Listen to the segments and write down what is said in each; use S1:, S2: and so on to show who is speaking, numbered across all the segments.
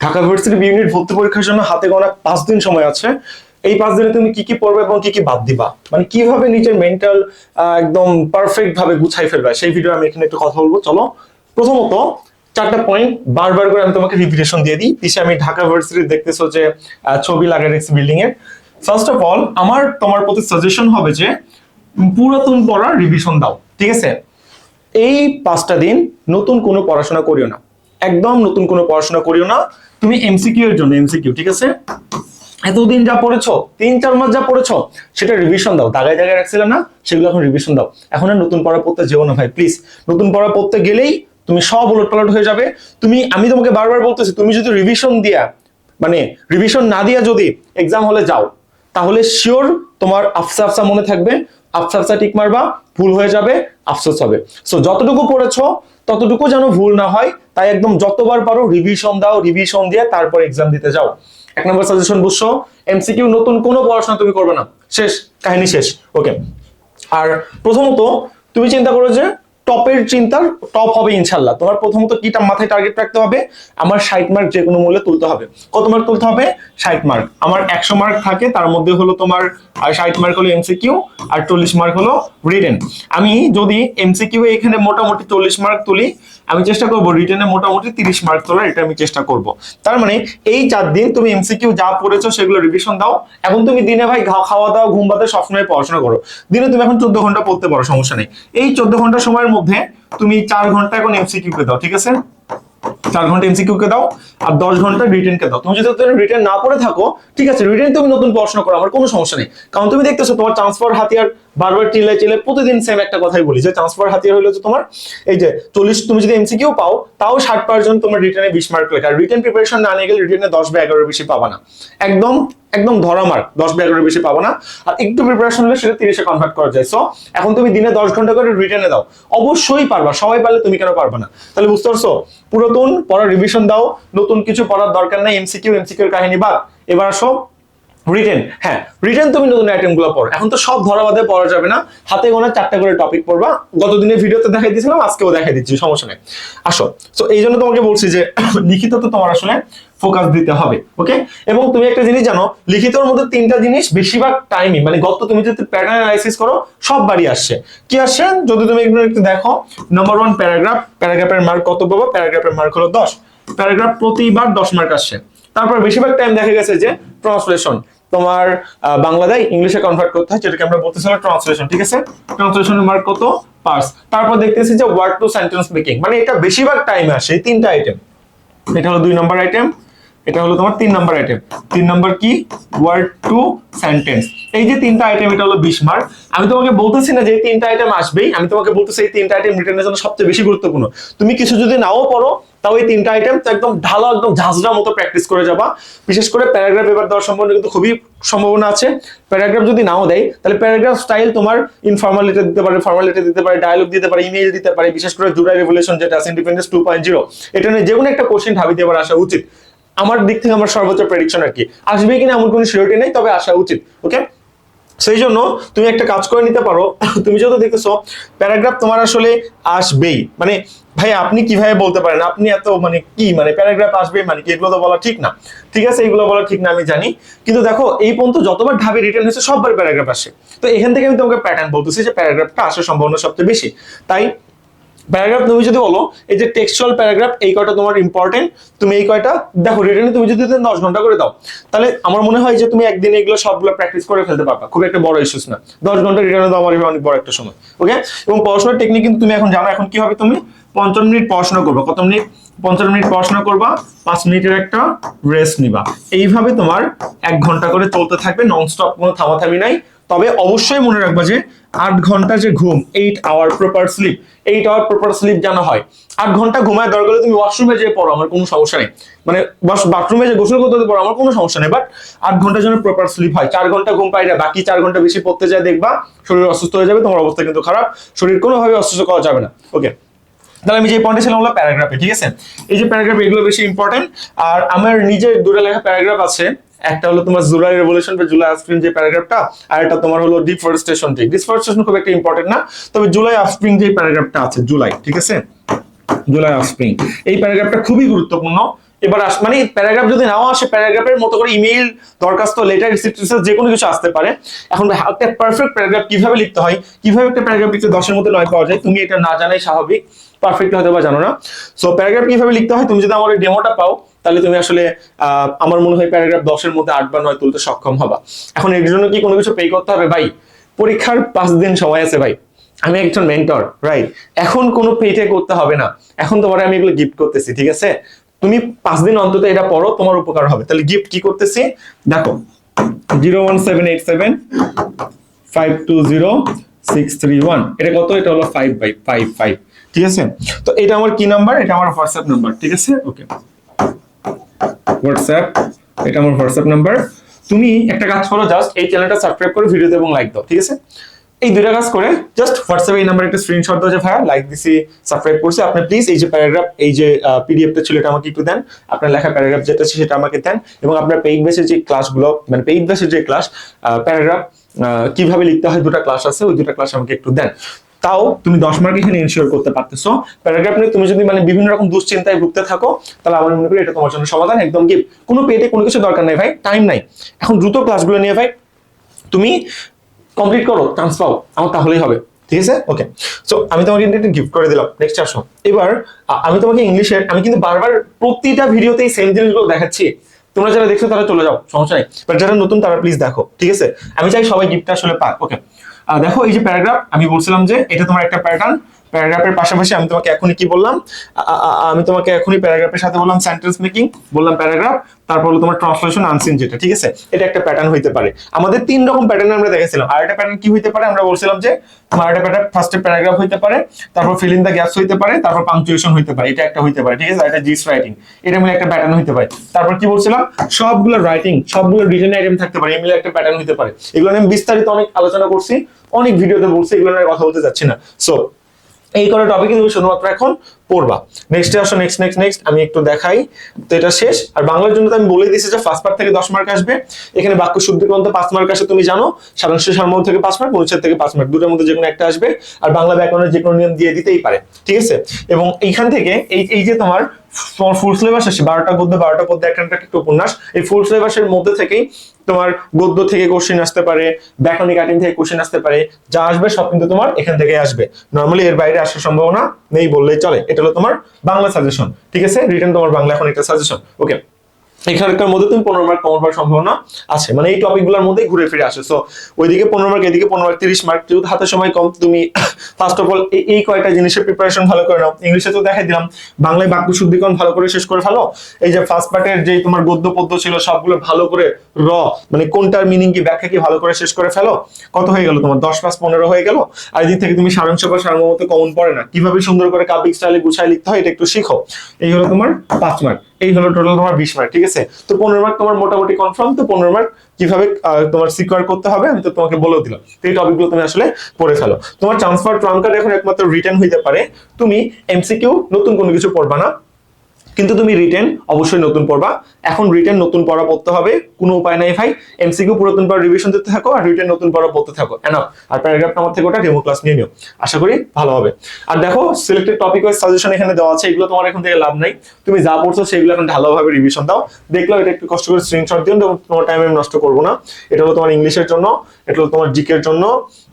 S1: Dhaka varsity unit ভর্তি পরীক্ষার জন্য হাতে গোনা পাঁচ দিন সময় আছে। এই পাঁচ দিনে তুমি কি কি পড়বে এবং কি কি বাদ দিবা? মানে কীভাবে নিজের মেন্টাল একদম পারফেক্ট ভাবে গুছাই ফেলবে? সেই ভিডিও আমি এখানে একটু কথা বলব। চলো। প্রথমত, চারটা পয়েন্ট বারবার করে আমি তোমাকে রিপিটেশন দিয়ে দিই। পিছিয়ে আমি ঢাকা ভার্সিটি দেখতেছো যে ছবি লাগাই রেখেছি বিল্ডিং এর ফার্স্ট অফ অল আমার, তোমার প্রতি সাজেশন হবে যে, পুরাতন পড়ার রিভিশন দাও। ঠিক আছে? এই পাঁচটা দিন নতুন কোনো পড়াশোনা করিও না। একদম নতুন কোনো পড়াশোনা করিও না। তুমি এমসিকিউ এর জন্য এমসিকিউ ঠিক আছে? এতদিন যা পড়েছো, তিন চার মাস যা পড়েছো, সেটা রিভিশন দাও। দাগায় দাগায় রাখছিলে না, সেগুলো এখন রিভিশন দাও। এখন আর নতুন পড়া পড়তে যেও না ভাই প্লিজ নতুন পড়া পড়তে গেলেই তুমি সব উলট পালট হয়ে যাবে। তুমি, আমি তোমাকে বারবার বলতেছি, তুমি যদি রিভিশন দিয়া মানে রিভিশন না দিয়া যদি এক্সাম হলে যাও তাহলে শিওর তোমার আফসা আফসা মনে থাকবে, আফসা আফসা টিক মারবা, ভুল হয়ে যাবে, আফসোস হবে। সো যতটুকু পড়েছো, ততটুকু যেন ভুল না হয়, তাই একদম যতবার পারো রিভিশন দাও রিভিশন দিয়ে তারপর এক্সাম দিতে যাও। এক নম্বর সাজেশন বুঝছ এমসিকিউ নতুন কোনো পড়াশোনা তুমি করবে না। শেষ, কাহিনী শেষ। ওকে আর প্রথমত, তুমি চিন্তা করো যে টপের চিন্তার টপ হবে ইনশাল্লাহ তোমার প্রথমত কিটা মাথায় টার্গেট রাখতে হবে? আমার ষাট মার্ক যে কোনো মূল্যে তুলতে হবে। কত মার্ক তুলতে হবে? ষাট মার্ক আমার একশো মার্ক থাকে, তার মধ্যে হলো তোমার ষাট মার্ক হলো এমসিকিউ আর চল্লিশ মার্ক হলো রিটেন আমি যদি এমসিকিউ এখানে মোটামুটি চল্লিশ মার্ক তুলি, আমি চেষ্টা করব রিটেনে মোটামুটি তিরিশ মার্ক তোলার, এটা আমি চেষ্টা করব। তার মানে এই চার দিন তুমি এমসিকিউ যা পড়েছো সেগুলো রিভিশন দাও। এখন তুমি দিনে ভাই খাওয়া দাওয়া ঘুম বাদে সবসময় পড়াশোনা করো। দিনে তুমি এখন চোদ্দ ঘণ্টা পড়তে পারো, সমস্যা নেই। এই চোদ্দ ঘণ্টা সময়ের মধ্যে তুমি চার ঘণ্টা এখন এমসিকিউ কে দাও, ঠিক আছে? চার ঘণ্টা এমসিকিউ কে দাও আর দশ ঘণ্টা রিটেন কে দাও। তুমি যদি রিটেন না পড়ে থাকো, ঠিক আছে রিটেন তুমি নতুন পড়াশোনা করো, আমার কোনো সমস্যা নেই। কারণ তুমি দেখতেছো তোমার ট্রান্সফার হাতিয়ার বারবার চিল্লাই চিল্লাই প্রতিদিন সেম একটা কথাই বলি, যে ট্রান্সফার হাতিয়ার হলো যে তোমার এই যে চল্লিশ, তুমি যদি এমসিকিউ পাও, তাও ষাট পার্সেন্ট তোমার রিটেনে বিশ মার্ক লেখা। রিটেন প্রিপারেশন না নিয়ে গেলে রিটেনে দশ বা এগারো বেশি পাবা না। একদম একদম ধরা মার্ক দশ বা এগারো বেশি পাবো না। আর একটু প্রিপারেশন হলে সেটা তিরিশে কনভার্ট করা যায়। সো এখন তুমি দিনে দশ ঘণ্টা করে রিটেনে দাও। অবশ্যই পারবা, সবাই পারলে তুমি কেন পারবা না? তাহলে বুঝতে পারছ? পুরাতন, পড়ার রিভিশন দাও, নতুন কিছু পড়ার দরকার নাই এমসিকিউ এমসিকিউ এর কাহিনী বাদ। এবার আসো রিটেন হ্যাঁ রিটেন তুমি নতুন আইটেমগুলো পড়ো। এখন তো সব ধরা বাদে পড়া যাবে না। হাতে গোনা চারটা করে টপিক পড়বা। গতদিনের ভিডিওতে দেখাই দিয়েছিলাম, আজকেও দেখাই দিচ্ছি, সমস্যা নেই। আসো তো এই জন্য তোমাকে বলছি যে লিখিত তো তোমার আসলে ফোকাস দিতে হবে ওকে এবং তুমি একটা জিনিস জানো, লিখিতর মধ্যে তিনটা জিনিস বেশিরভাগ টাইমই মানে গত তুমি যদি প্যাটার্ন অ্যানালাইসিস করো, সব বাড়ি আসছে। কি আসছে? যদি তুমি এগুলো একটু দেখো নাম্বার ওয়ান প্যারাগ্রাফ প্যারাগ্রাফের মার্ক কত পাবো? প্যারাগ্রাফের মার্ক হলো দশ। প্যারাগ্রাফ প্রতিবার দশ মার্ক আসছে। তারপর বেশিরভাগ টাইম দেখা গেছে যে ট্রান্সলেশন তোমার বাংলাদেশ ইংলিশে কনভার্ট করতে হয়, যেটাকে আমরা বলতেছি ট্রান্সলেশন ঠিক আছে? ট্রান্সলেশনের মার্ক কত? পার্স তারপর দেখতেছি যে ওয়ার্ড টু সেন্টেন্স মেকিং মানে এটা বেশিরভাগ টাইম আসে, এই তিনটা আইটেম এটা হলো দুই নম্বর আইটেম এটা হলো তোমার তিন নম্বর আইটেম তিন নম্বর কি? ওয়ার্ড টু সেন্টেন্স এই যে তিনটা আইটেম এটা হলো বিশ মার্ক আমি তোমাকে বলতেছি না যে তিনটা আইটেম আসবেই। আমি তোমাকে বলতেছি এই তিনটা আইটেম রিটার্নের জন্য সবচেয়ে বেশি গুরুত্বপূর্ণ। তুমি কিছু যদি নাও পড়ো, তাও এই তিনটা আইটেম তো একদম ঢালো, একদম ঝাঁঝরা মতো প্র্যাকটিস করে যাবা। বিশেষ করে প্যারাগ্রাফ এবার দেওয়ার সম্ভাবনা কিন্তু খুবই সম্ভাবনা আছে। প্যারাগ্রাফ যদি নাও দেয়, তাহলে প্যারাগ্রাফ স্টাইল তোমার ইনফর্মালিটি দিতে পারে ফর্মালিটি দিতে পারে ডায়লগ দিতে পারে ইমেল দিতে পারে, বিশেষ করে জুলাই রেভলিউশন যেটা আছে ইন্ডিপেন্ডেন্স টু পয়েন্ট জিরো এটা নিয়ে যে কোনো একটা কোশ্চেন ঢাবিতে এবার আসা উচিত। আমার দিক থেকে আমার সর্বোচ্চ প্রেডিকশন আর কি। আসবে কিনা এমন কোনো সিওরিটি নেই, তবে আসা উচিত ওকে সেই জন্য তুমি একটা কাজ করে নিতে পারো। তুমি যেহেতু দেখতেছো প্যারাগ্রাফ তোমার আসলে আসবেই। মানে ভাই, আপনি কীভাবে বলতে পারেন? আপনি এত মানে কি? মানে প্যারাগ্রাফ আসবে মানে কি? এগুলো তো বলা ঠিক না। ঠিক আছে, এগুলো বলা ঠিক না, আমি জানি। কিন্তু দেখো, এই পর্যন্ত যতবার ঢাবে রিটার্ন হয়েছে সববার প্যারাগ্রাফ আসে। তো এখান থেকে আমি তোমাকে প্যাটার্ন বলতেছি যে প্যারাগ্রাফটা আসার সম্ভাবনা সবচেয়ে বেশি। তাই প্যারাগ্রাফ তুমি যদি বলো, এই যে টেক্সচুয়াল প্যারাগ্রাফ এই কয়টা তোমার ইম্পর্টেন্ট তুমি এই কয়টা, দেখো রিটেনে তুমি যদি দশ ঘণ্টা করে দাও, তাহলে আমার মনে হয় যে তুমি একদিন এগুলো সবগুলো প্র্যাকটিস করে ফেলতে পারবা। খুব একটা বড় ইস্যুস না। দশ ঘণ্টা রিটার্নে দাও আমার অনেক বড় একটা সময়। ওকে এবং পড়াশোনার টেকনিক কিন্তু তুমি এখন জানো, এখন কি হবে তুমি পঞ্চান্ন মিনিট পড়াশোনা করবা। কত মিনিট? পঞ্চান্ন মিনিট পড়াশোনা করবা, পাঁচ মিনিটের একটা রেস্ট নিবা। এইভাবে তোমার এক ঘণ্টা করে চলতে থাকবে নন স্টপ কোনো থামাথামি নাই। তবে অবশ্যই মনে রাখবা যে আট ঘণ্টা যে ঘুম eight hour proper sleep eight hour proper sleep যেন হয়, আট ঘণ্টা ঘুমায় দরকার হলে তুমি ওয়াশরুমে যেয়ে পড়ো, আমার কোনো সমস্যা নেই। মানে বাথরুমে যে গোসল করতে পড়ো আমার কোনো সমস্যা নেই বাট আট ঘণ্টা যেন প্রপার স্লিপ হয়। চার ঘণ্টা ঘুম পাই না বাকি চার ঘণ্টা বেশি পড়তে যায় দেখবা, শরীর অসুস্থ হয়ে যাবে, তোমার অবস্থা কিন্তু খারাপ, শরীর কোনোভাবে অসুস্থ করা যাবে না। ওকে তাহলে আমি যে পয়েন্টে ছিলাম হলো প্যারাগ্রাফে ঠিক আছে? এই যে প্যারাগ্রাফ এগুলো বেশি ইম্পর্টেন্ট আর আমার নিজের দুটো লেখা প্যারাগ্রাফ আছে একটা হলো তোমার জুলাই রেভলিউশন বা জুলাই আফস্প্রিং যে প্যারাগ্রাফটা আর একটা তোমার হলো ডিফরেস্টেশন ঠিক ডিফরেস্টেশন খুব একটা ইম্পর্টেন্ট না, তবে জুলাই আফস্প্রিং যে প্যারাগ্রাফটা আছে, জুলাই, ঠিক আছে? জুলাই অফস্প্রিং এই প্যারাগ্রাফটা খুবই গুরুত্বপূর্ণ। এবার আস মানে প্যারাগ্রাফ যদি নাও আসে প্যারাগ্রাফের মতো করে ইমেইল দরখাস্ত লেটার রিসিপ্ট যে কোনো কিছু আসতে পারে। এখন একটা পারফেক্ট প্যারাগ্রাফ কীভাবে লিখতে হয়? কীভাবে একটা প্যারাগ্রাফ লিখতে দশের মধ্যে নয় পাওয়া যায়? তুমি এটা না জানাই স্বাভাবিক। পারফেক্ট হয়তো বা জানো না। সো প্যারাগ্রাফ কীভাবে লিখতে হয়? তুমি যদি আমার ডেমোটা পাও তাহলে তুমি আসলে আমার মনে হয় প্যারাগ্রাফ দশের মধ্যে আট বা নয় তুলতে সক্ষম হবা। এখন এর জন্য কি কোনো কিছু পে করতে হবে? ভাই, পরীক্ষার পাঁচ দিন সময় আছে ভাই। আমি একজন মেন্টর রাইট এখন কোনো পেটে করতে হবে না। এখন তোমার আমি এগুলো গিফট করতেছি, ঠিক আছে? তুমি পাঁচ দিন অন্তত এটা পড়ো, তোমার উপকার হবে। তাহলে গিফট কি করতেছি? দেখো zero one seven eight seven five two zero six three one এটা কত? এটা হলো ফাইভ বাই ফাইভ ফাইভ ঠিক আছে? তো এটা আমার কি নাম্বার এটা আমার হোয়াটসঅ্যাপ নাম্বার ঠিক আছে? ওকে হোয়াটসঅ্যাপ, এটা আমার হোয়াটসঅ্যাপ নাম্বার। তুমি একটা কাজ করো জাস্ট এই চ্যানেলটা সাবস্ক্রাইব করে ভিডিওতে এবং লাইক দাও, ঠিক আছে? এই দুইটা কাজ করে জাস্ট হোয়াটসঅ্যাপে এই নাম্বার একটা স্ক্রিনশট দাও যে, ভাইয়া লাইক দিছি সাবস্ক্রাইব করছি। আপনি প্লিজ এই যে প্যারাগ্রাফ এই যে পিডিএফটা ছিল, এটা আমাকে একটু দেন। আপনার লেখা প্যারাগ্রাফ যেটা আছে, সেটা আমাকে দেন। এবং আপনার পেইড বেসের যে ক্লাসগুলো মানে পেইড বেসের যে ক্লাস প্যারাগ্রাফ কীভাবে লিখতে হয়, দুটো ক্লাস আছে, ওই দুটো ক্লাস আমাকে একটু দেন। তাও তুমি দশ মার্ক এখানে ইনশিওর করতে পারতেছো। প্যারাগ্রাফ নিয়ে তুমি যদি মানে বিভিন্ন রকম দুশ্চিন্তায় ভুগতে থাকো, তাহলে আমার মনে করি এটা তোমার জন্য সমাধান, একদম কি কোনো পেটে কোনো কিছু দরকার নাই ভাই টাইম নাই। এখন দ্রুত ক্লাসগুলো নিয়ে ভাই, তুমি কমপ্লিট করো চান্স পাও, আমার তাহলেই হবে। ঠিক আছে? ওকে সো আমি তোমাকে একটা গিফট করে দিলাম নেক্সট আসো। এবার আমি তোমাকে ইংলিশের আমি কিন্তু বারবার প্রতিটা ভিডিওতেই সেম জিনিসগুলো দেখাচ্ছি। তোমরা যারা দেখছ তারা চলে যাও, সমস্যা নেই। বাট যারা নতুন, তারা প্লিজ দেখো। ঠিক আছে? আমি চাই সবাই গিফটটা আসলে পাক। ওকে দেখো এই যে প্যারাগ্রাফ আমি বলছিলাম যে এটা তোমার একটা প্যাটার্ন প্যারাগ্রাফের পাশাপাশি আমি তোমাকে এখনই কি বললাম? আমি তোমাকে এখনই প্যারাগ্রাফের সাথে বললাম সেন্টেন্স মেকিং বললাম প্যারাগ্রাফ, তারপর তোমার ট্রান্সলেশন আনসিন যেটা, ঠিক আছে? এটা একটা প্যাটার্ন হইতে পারে। আমাদের তিন রকম প্যাটার্ন আমরা দেখেছিলাম। আর একটা প্যাটার্ন কি হইতে পারে? আমরা বলছিলাম যে, তোমার একটা প্যাটার্ন ফার্স্টে প্যারাগ্রাফ হইতে পারে, তারপর ফিল ইন দ্য গ্যাপস হইতে পারে, তারপর পাংচুয়েশন হইতে পারে। এটা একটা হইতে পারে, ঠিক আছে? এটা জিস রাইটিং এটা মিলে একটা প্যাটার্ন হইতে পারে। তারপর কি বলছিলাম? সবগুলো রাইটিং সবগুলো রিটেন আইটেম থাকতে পারে এগুলো একটা প্যাটার্ন হইতে পারে। এগুলো আমি বিস্তারিত অনেক আলোচনা করছি, অনেক ভিডিওতে বলছি, এগুলো নিয়ে কথা বলতে যাচ্ছি না। সো এই করে টপিকে তুমি শুধুমাত্র এখন পড়বা। নেক্সটে আসো নেক্সট নেক্সট নেক্সট আমি একটু দেখাই। তো এটা শেষ। আর বাংলার জন্য তো আমি বলে দিয়েছি যে ফার্স্ট পার্ট থেকে দশ মার্ক আসবে। এখানে বাক্য শুদ্ধিকরণ পাঁচ মার্ক আসে, তুমি জানো। সাধারণ সারমর্ম থেকে পাঁচ মার্ক অনুচ্ছেদ থেকে পাঁচ মার্ক দুটোর মধ্যে যে কোনো একটা আসবে। আর বাংলা ব্যাকরণের যে কোনো নিয়ম দিয়ে দিতেই পারে। ঠিক আছে? এবং এইখান থেকে এই এই যে তোমার তোমার ফুল সিলেবাস আসে, বারোটা গদ্য, বারোটা পদ্য একটা একটা একটা উপন্যাস। এই ফুল সিলেবাসের মধ্যে থেকেই তোমার গদ্য থেকে কোশ্চেন আসতে পারে, ব্যাকরণিক আইটেম থেকে কোশ্চেন আসতে পারে। যা আসবে সব কিন্তু তোমার এখান থেকে আসবে। নর্মালি এর বাইরে আসার সম্ভাবনা নেই বললেই চলে। এটা হলো তোমার বাংলা সাজেশন ঠিক আছে? রিটার্ন তোমার বাংলা এখন একটা সাজেশন ওকে এখানকার মধ্যে তুমি পনেরো মার্ক কমন সম্ভাবনা আছে। মানে এই টপিকগুলোর মধ্যেই ঘুরে ফিরে আসে। সো ওইদিকে পনেরো মার্ক এদিকে পনেরো মার্ক তিরিশ মার্ক যেহেতু হাতে সময় কম, তুমি ফার্স্ট অফ অল এই কয়টা জিনিসের প্রিপারেশন ভালো করে নাও। ইংলিশে তো দেখাই দিলাম, বাংলায় বাক্য শুদ্ধিকরণ ভালো করে শেষ করে ফেলো। এই যে ফার্স্ট পার্টের যে তোমার গদ্য, পদ্য ছিল, সবগুলো ভালো করে র মানে কোনটার মিনিং কি, ব্যাখ্যা কি ভালো করে শেষ করে ফেলো। কত হয়ে গেল তোমার? দশ পাঁচ পনেরো হয়ে গেল। আর এদিক থেকে তুমি সারাংশ বা সারমর্মতে কমন পড়ে না। কীভাবে সুন্দর করে কাব্যিক স্টাইলে গুছায় লিখতে হয়, এটা একটু শিখো। এই হলো তোমার পাঁচ মার্ক এই হলো টোটাল তোমার বিশ মার্ক ঠিক আছে? তো পনেরো মার্ক তোমার মোটামুটি কনফার্ম তো পনেরো মার্ক কীভাবে তোমার সিকিউর করতে হবে, আমি তো তোমাকে বলে দিলাম। তো এই টপিকগুলো তুমি আসলে পড়ে ফেলো। তোমার ট্রান্সফার ট্রাম কার্ড এখন একমাত্র রিটার্ন হইতে পারে। তুমি এমসিকিউ নতুন কোনো কিছু পড়বা না। কিন্তু তুমি রিটেন অবশ্যই নতুন পড়বা। এখন রিটেন নতুন পড়া পড়তে হবে, কোনো উপায় নাই ভাই। এমসিকিউ পুরাতন পড়া রিভিশন দিতে থাকো আর রিটেন নতুন পড়া পড়তে থাকো। এনাফ আর প্যারাগ্রাফ আমার থেকে ওটা ডেমো ক্লাস নিয়ে নিও। আশা করি ভালো হবে। আর দেখো সিলেক্টেড টপিক ওয়াইজ সাজেশন এখানে দেওয়া আছে, এগুলো তোমার এখন থেকে লাভ নাই। তুমি যা পড়ছো সেগুলো এখন ভালোভাবে রিভিশন দাও। দেখল এটা একটু কষ্ট করে স্ক্রিনশট দিও, তোমার টাইম আমি নষ্ট করব না। এটা হলো তোমার ইংলিশের জন্য, এটা হলো তোমার জিকের জন্য।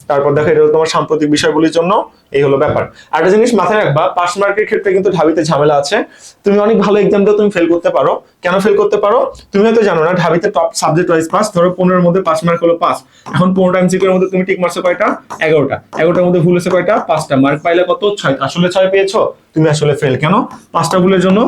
S1: তারপর দেখো, এটা তোমার সাম্প্রতিক বিষয়গুলির জন্য এই হলো ব্যাপার। একটা জিনিস মাথায় রাখবা পাস মার্কের ক্ষেত্রে কিন্তু ঢাবিতে ঝামেলা আছে। তুমি অনেক ভালো এক্সাম দাও তুমি ফেল করতে পারো। কেন ফেল করতে পারো? তুমি হয়তো জানো না, ঢাবিতে টপ সাবজেক্ট ওয়াইজ পাস ধরো পনেরোর মধ্যে পাঁচ মার্ক হলো পাস এখন পনেরোটা এমসিকিউর মধ্যে তুমি টিক মারছো কয়টা? এগারোটা। এগারোটার মধ্যে ভুল হয়েছে কয়টা? পাঁচটা। মার্ক পাইলে কত? ছয়। আসলে ছয় পেয়েছ? তুমি আসলে ফেল কেন? পাঁচটা ভুলের জন্য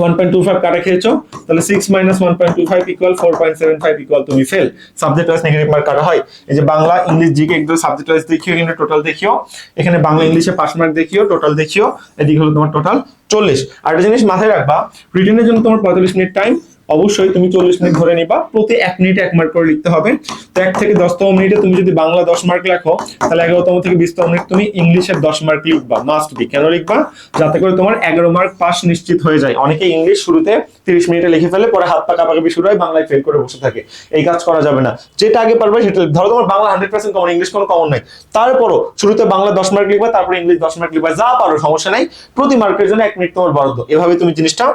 S1: ওয়ান পয়েন্ট টু ফাইভ কাটা খেয়েছো? তাহলে six minus one point two five equal four point seven five equal তুমি fail subject wise negative mark কাটা হয়? এই যে বাংলা, ইংলিশ, জিকে একদম সাবজেক্ট ওয়াইজ দেখিও এখানে টোটাল দেখিও। এখানে বাংলা, ইংলিশে পাস মার্ক দেখিও টোটাল দেখিও। এদিকে হলো তোমার টোটাল চল্লিশ। আর একটা জিনিস মাথায় রাখবা রিটেনের জন্য তোমার পঁয়তাল্লিশ মিনিট টাইম অবশ্যই তুমি চল্লিশ মিনিট ধরে নিবা। প্রতি এক মিনিটে এক মার্ক করে লিখতে হবে। তো এক থেকে দশতম মিনিটে তুমি যদি বাংলা দশ মার্ক লেখো, তাহলে এগারোতম থেকে বিশতম মিনিট তুমি ইংলিশের দশ মার্ক লিখবা। মাস্ট বি কেন লিখবা? যাতে করে তোমার এগারো মার্ক পাস নিশ্চিত হয়ে যায়। অনেকে ইংলিশ শুরুতে তিরিশ মিনিটে লিখে ফেলে, পরে হাত পা কাপাকাপি শুরু হয়, বাংলায় ফেল করে বসে থাকে। এই কাজ করা যাবে না। যেটা আগে পারবে সেটা ধরো তোমার Bangla hundred percent common English কোনো কমন নাই। তারপরও শুরুতে বাংলা দশ মার্ক লিখবা, তারপরে ইংলিশ দশ মার্ক লিখবা। যা পারো, সমস্যা নাই। প্রতি মার্কের জন্য এক মিনিট তোমার বরাদ্দ। এভাবে তুমি জিনিসটা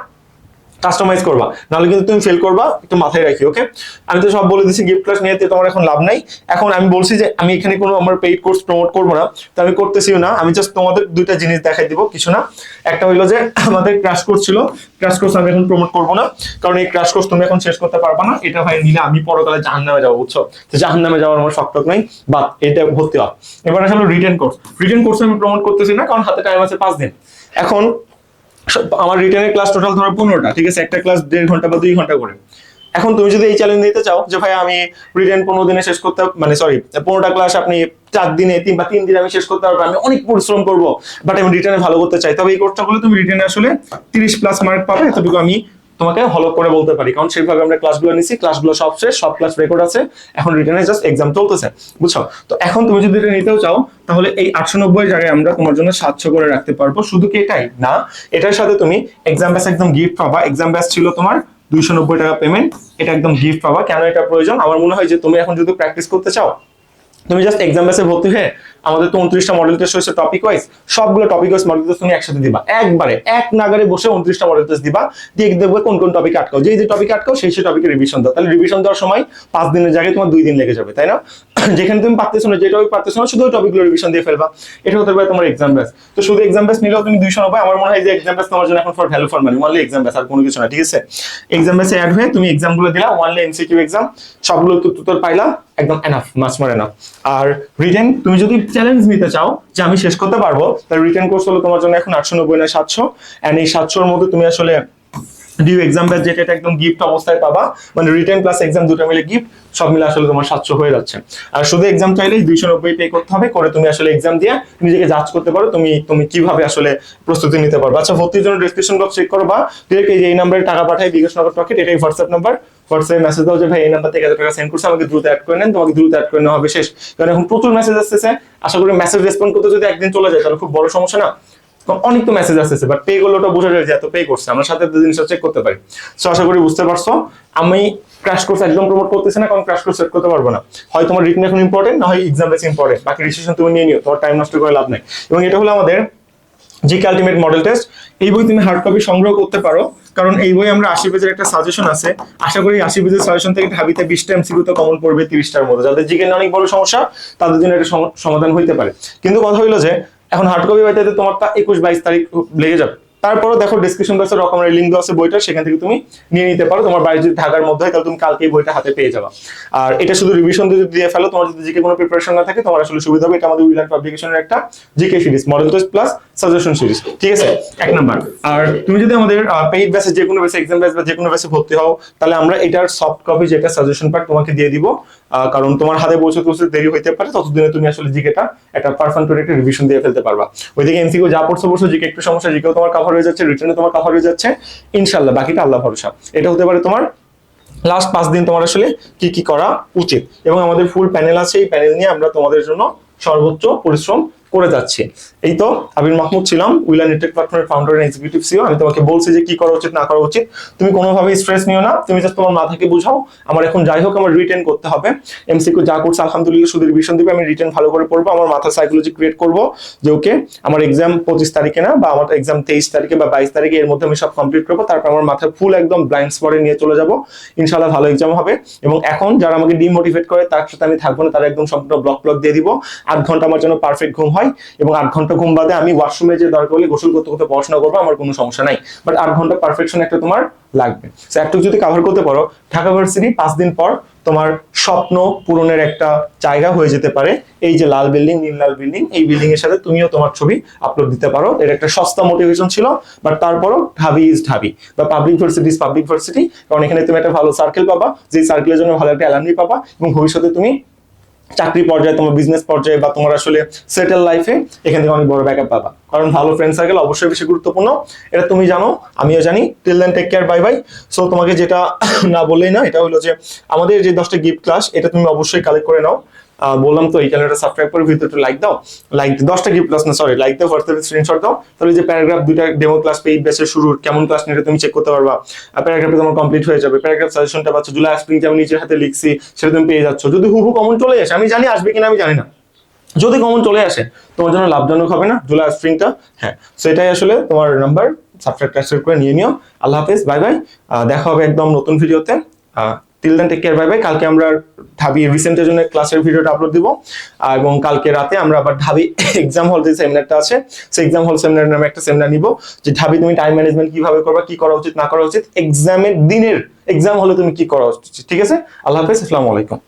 S1: কাস্টমাইজ করবা। নাহলে কিন্তু তুমি ফেল করবা, একটু মাথায় রাখি ওকে আমি তো সব বলে দিচ্ছি গিফট ক্লাস নিয়ে তোমার এখন লাভ নাই। এখন আমি বলছি যে, আমি এখানে কোনো আমার পেইড কোর্স প্রমোট করব না, তো আমি করতেছিও না। আমি জাস্ট তোমাদের দুইটা জিনিস দেখাই দিব, কিছু না। একটা হইল যে, আমাদের ক্রাশ কোর্স ছিল ক্রাশ কোর্স আমি এখন প্রমোট করব না, কারণ এই ক্রাশ কোর্স তুমি এখন শেষ করতে পারবা না। এটা ভাই নিলে আমি পরকালে জাহান নামে যাব, বুঝছ? তো জাহান নামে যাওয়ার আমার শখ নাই বা এটা ভর্তি হওয়া। এবার আসলে রিটেন কোর্স রিটেন কোর্স আমি প্রমোট করতেছি না, কারণ হাতে টাইম আছে পাঁচ দিন। এখন আমার রিটেনের ক্লাস টোটাল ধরো পনেরোটা, ঠিক আছে? একটা ক্লাস দেড় ঘণ্টা বা দুই ঘণ্টা করে। এখন তুমি যদি এই চ্যালেঞ্জ নিতে চাও যে, ভাই, আমি রিটার্ন পনেরো দিনে শেষ করতে মানে সরি পনেরোটা ক্লাস আপনি চার দিনে, তিন বা তিন দিনে আমি শেষ করতে পারব, আমি অনেক পরিশ্রম করব বাট আমি রিটার্নে ভালো করতে চাই। তবে এই কোর্সটা করলে তুমি রিটার্নে আসলে তিরিশ প্লাস মার্ক পাবে এতটুকু আমি তোমাকে হলক করে বলতে পারি। কারণ সেইভাবে আমরা ক্লাসগুলো নিছি ক্লাসগুলো সব শেষ, সব ক্লাস রেকর্ড আছে। এখন রিটেনে জাস্ট এক্সাম চলতেছে, বুঝছ? তো এখন তুমি যদি এটা নিতেও চাও, তাহলে এই আটশো নব্বই জায়গায় আমরা তোমার জন্য সাতশো করে রাখতে পারব। শুধু কি এটাই? না, এটার সাথে তুমি এক্সাম ব্যাস একদম গিফট পাবা। এক্সাম ব্যাস ছিল তোমার দুইশো নব্বই টাকা পেমেন্ট এটা একদম গিফট পাবা। কেন এটা প্রয়োজন? আমার মনে হয় যে তুমি এখন যদি প্র্যাকটিস করতে চাও, তুমি জাস্ট এক্সাম বেসে ভর্তি হয়ে আমাদের তো উনত্রিশটা মডেল টেস্ট হয়েছে টপিক ওয়াইজ সবগুলো টপিক ওয়াইজ মডেল টেস্ট তুমি একসাথে দিবা। একবারে, এক নাগারে বসে উনত্রিশটা মডেল টেস্ট দিবা, দিয়ে দেখবে কোন কোন টপিক আটকাও। যে যে টপিক আটকাও, সেই সেই টপিকে রিভিশন দাও। তাহলে রিভিশন দেওয়ার সময় পাঁচ দিনের জায়গায় তোমার দুই দিন লেগে যাবে, তাই না? যেখানে তুমি পারতেছো না, যে টপিক পারতেছো না, শুধু ওই টপিকগুলো রিভিশন দিয়ে ফেলবা। এটা হতে পারে তোমার এক্সাম ব্যাস তো শুধু এক্সাম ব্যাস নিলেও তুমি দুইশো নব্বই, আমার মনে হয় যে এক্সাম ব্যাস তোমার জন্য এখন for value for money only exam ব্যাস আর কোনো কিছু না, ঠিক আছে? এক্সাম ব্যাসে অ্যাড হয়ে তুমি এক্সামগুলো দিলা ওয়ানলি এমসিকিউ এক্সাম সবগুলো তো তোর পাইলা, একদম এনাফ মাস মোর এনাফ আর রিটেন তুমি যদি চ্যালেঞ্জ নিতে চাও, যে আমি শেষ করতে পারব তাহলে রিটার্ন কোর্স হলো তোমার জন্য এখন আটশো নব্বই না সাতশো। অ্যান্ড এই সাতশোর মধ্যে তুমি আসলে ডিউ এক্সাম ব্যাচ যেটা একদম গিফট অবস্থায় পাবা। মানে রিটেন প্লাস এক্সাম দুটো মিলে গিফট সব মিলে আসলে তোমার সাতশো হয়ে যাচ্ছে। আর শুধু এক্সাম চাইলেই দুইশো নব্বই পে করতে হবে, করে তুমি আসলে এক্সাম দিয়ে নিজেকে যাচ করতে পারো, তুমি তুমি কীভাবে আসলে প্রস্তুতি নিতে পারবে। আচ্ছা ভর্তির জন্য ডিসক্রিপশন বক্স চেক করো বা ডিরেক্ট এই নাম্বারে টাকা পাঠাই বিকাশ নগর পকেট এটাই হোয়াটসঅ্যাপ নাম্বার হোয়াটসঅ্যাপে মেসেজ দাও যে, ভাই, এই নাম্বার থেকে এত টাকা সেন্ড করছে, আমাকে দ্রুত অ্যাড করে নেন, তোমাকে দ্রুত অ্যাড করে নেওয়া হবে, শেষ। কারণ এখন প্রচুর মেসেজ আসতেছে। আশা করি মেসেজ রেসপন্ড করতে যদি একদিন চলে যায়, তাহলে খুব বড় সমস্যা না। অনেক তো মেসেজ আসতেছে বাট পে ওটা বোঝা যায় যে এত পে করছে। আমরা সাথে জিনিসটা চেক করতে পারি। সো আশা করি বুঝতে পারছ। আমি ক্র্যাশ কোর্স একদম প্রমোট করতেছি না, কারণ ক্র্যাশ কোর্স সেট করতে পারব না। হয় তোমার রিটেন এখন ইম্পর্টেন্ট না হয় এক্সাম বেস ইম্পর্টেন্ট বাকি ডিসিশন তুমি নিয়ে নিও, তোমার টাইম নষ্ট করে লাভ নেই। এবং এটা হলো আমাদের জিকে আলটিমেট মডেল টেস্ট এই বই তুমি হার্ড কপি সংগ্রহ করতে পারো, কারণ এই বই আমরা আশি পেজের একটা সাজেশন আছে। আশা করি আশি পেজের সাজেশন থেকে ঢাবিতে বিশটা এমসিকিউ তো কমন পড়বে তিরিশটার মধ্যে যাদের জিকে অনেক বড় সমস্যা, তাদের জন্য এটা সমাধান হইতে পারে। কিন্তু কথা হইল যে এখন হার্ড কপি পাইতে তোমার তা একুশ বাইশ তারিখ লেগে যাবে। তারপরও দেখো ডিসক্রিপশন বক্সে রকমের লিঙ্ক দেওয়া আছে বইটা, সেখান থেকে তুমি নিয়ে নিতে পারো। তোমার বাড়ি যদি ঢাকার মধ্যে হয়, তাহলে তুমি কালকে এই বইটা হাতে পেয়ে যাবা। আর এটা শুধু রিভিশন যদি দিয়ে ফেলো, তোমার যদি জিকে কোনো প্রিপারেশন না থাকে, তোমার আসলে সুবিধা হবে। এটা আমাদের উইলার পাবলিকেশনের একটা GK series model test plus suggestion series ঠিক আছে? এক নাম্বার। আর তুমি যদি আমাদের পেইড ব্যাচে যে কোনো ব্যাচে এক্সাম ব্যাচ বা যে কোনো ব্যাচে ভর্তি হও, তাহলে আমরা এটার সফট কপি যেটা সাজেশন পার্ট তোমাকে দিয়ে দিব। কারণ তোমার হাতে পৌঁছতে পৌঁছতে দেরি হইতে পারে, ততদিনে তুমি আসলে জিকেটা একটা পারফেক্ট একটা রিভিশন দিয়ে ফেলতে পারবা। ওইদিকে এমসিকিউ যা পড়ছো পড়ছো জিকে একটু সমস্যা জিকেও তোমার কভার হয়ে যাচ্ছে রিটার্নে তোমার কভার হয়ে যাচ্ছে ইনশাল্লাহ বাকিটা আল্লাহ ভরসা। এটা হতে পারে তোমার লাস্ট পাঁচ দিন তোমার আসলে কি কি করা উচিত। এবং আমাদের ফুল প্যানেল আছে, এই প্যানেল নিয়ে আমরা তোমাদের জন্য সর্বোচ্চ পরিশ্রম করে যাচ্ছি। এই তো আবির মাহমুদ ছিলাম উইলা নেটওয়ার্ক প্ল্যাটফর্মের ফাউন্ডার এন্ড এক্সিকিউটিভ সিও আমি তোমাকে বলছি যে কি করা উচিত, না করা উচিত। তুমি কোনোভাবে স্ট্রেস নিও না। তুমি জাস্ট তোমার মাথাকে বুঝাও। আমার এখন যাই হোক, আমার রিটেন করতে হবে। এমসিকিউ যা করছে, আলহামদুলিল্লাহ শুধু রিভিশন দিবে। আমি রিটেন ভালো করে পড়ব। আমার মাথা সাইকোলজি ক্রিয়েট করব যে ওকে আমার এক্সাম পঁচিশ তারিখে না, বা আমার এক্সাম তেইশ তারিখে বা বাইশ তারিখে এর মধ্যে আমি সব কমপ্লিট করব। তারপর আমার মাথায় ফুল একদম ব্লাইন্ড স্পটে নিয়ে চলে যাব। ইনশাল্লাহ ভালো এক্সাম হবে। এবং এখন যারা আমাকে ডিমোটিভেট করে, তার সাথে আমি থাকব না, তারা একদম সম্পূর্ণ ব্লক ব্লক দিয়ে দিব। আধ ঘণ্টা আমার জন্য পারফেক্ট ঘুম হয়। এবং আট ঘণ্টা ঘুম বাদে আমি ওয়াশরুমে যে দরকার হলে গোসল করতে করতে পড়াশোনা করব, আমার কোনো সমস্যা নাই। বাট আট ঘণ্টা পারফেকশন একটা তোমার লাগবে। সো একটু যদি কভার করতে পারো, ঢাকা ভার্সিটি পাঁচ দিন পর তোমার স্বপ্ন পূরণের একটা জায়গা হয়ে যেতে পারে। এই যে লাল বিল্ডিং নীল লাল বিল্ডিং এই বিল্ডিং এর সাথে তুমিও তোমার ছবি আপলোড দিতে পারো। এর একটা সস্তা মোটিভেশন ছিল বাট তারপরও ঢাবি ইজ ঢাবি। বা public varsity is public varsity কারণ এখানে তুমি একটা ভালো সার্কেল পাবা যে সার্কেলের জন্য ভালো একটা অ্যালামনি পাবা এবং ভবিষ্যতে তুমি চাকরি পর্যায়ে, তোমার বিজনেস পর্যায়ে বা তোমার আসলে সেটেল লাইফে এখান থেকে অনেক বড় ব্যাকআপ পাবা। কারণ ভালো ফ্রেন্ড সার্কেল অবশ্যই বেশি গুরুত্বপূর্ণ। এটা তুমি জানো, আমিও জানি। Till then take care bye bye so তোমাকে যেটা না বললেই না, এটা হলো যে আমাদের যে দশটা গিফট ক্লাস এটা তুমি অবশ্যই কালেক্ট করে নাও। বললাম তো এই চ্যানেলটা সাবস্ক্রাইব করে ভিডিওটা লাইক দাও। লাইক দশটা গিফট ক্লাস না সরি লাইক দাও হোয়াটসঅ্যাপে স্ক্রিনশট দাও। তাহলে যে প্যারাগ্রাফ দুইটা ডেমো ক্লাস পেইড ব্যাচের শুরু কেমন ক্লাস নিয়ে তুমি চেক করতে পারবা। প্যারাগ্রাফে তোমার কমপ্লিট হয়ে যাবে। প্যারাগ্রাফ সাজেশনটা পাচ্ছ জুলাই স্প্রিং আমি নিজের হাতে লিখছি, সেটা তুমি পেয়ে যাচ্ছ। যদি হুবু কমন চলে আসে, আমি জানি আসবে কিনা, আমি জানি না। যদি কমন চলে আসে, তোমার জন্য লাভজনক হবে না জুলাই স্প্রিংটা হ্যাঁ। সেটাই আসলে তোমার নাম্বার সাবস্ক্রাইব করে নিয়ে নিও। আল্লাহ হাফেজ বাই বাই দেখা হবে একদম নতুন ভিডিওতে till then take care bye bye কালকে আমরা ঢাবি রিসেন্টের জন্য ক্লাসের ভিডিওটা আপলোড দিব। এবং কালকে রাতে আমরা আবার ঢাবি এক্সাম হল যে সেমিনারটা আছে, সেই এক্সাম হল সেমিনার নামে একটা সেমিনার নিব। যে ঢাবি তুমি টাইম ম্যানেজমেন্ট কীভাবে করবা, কি করা উচিত, না করা উচিত এক্সামের দিনের এক্সাম হলে তুমি কি করা উচিত, ঠিক আছে? আল্লাহ হাফেজ, আসসালামু আলাইকুম।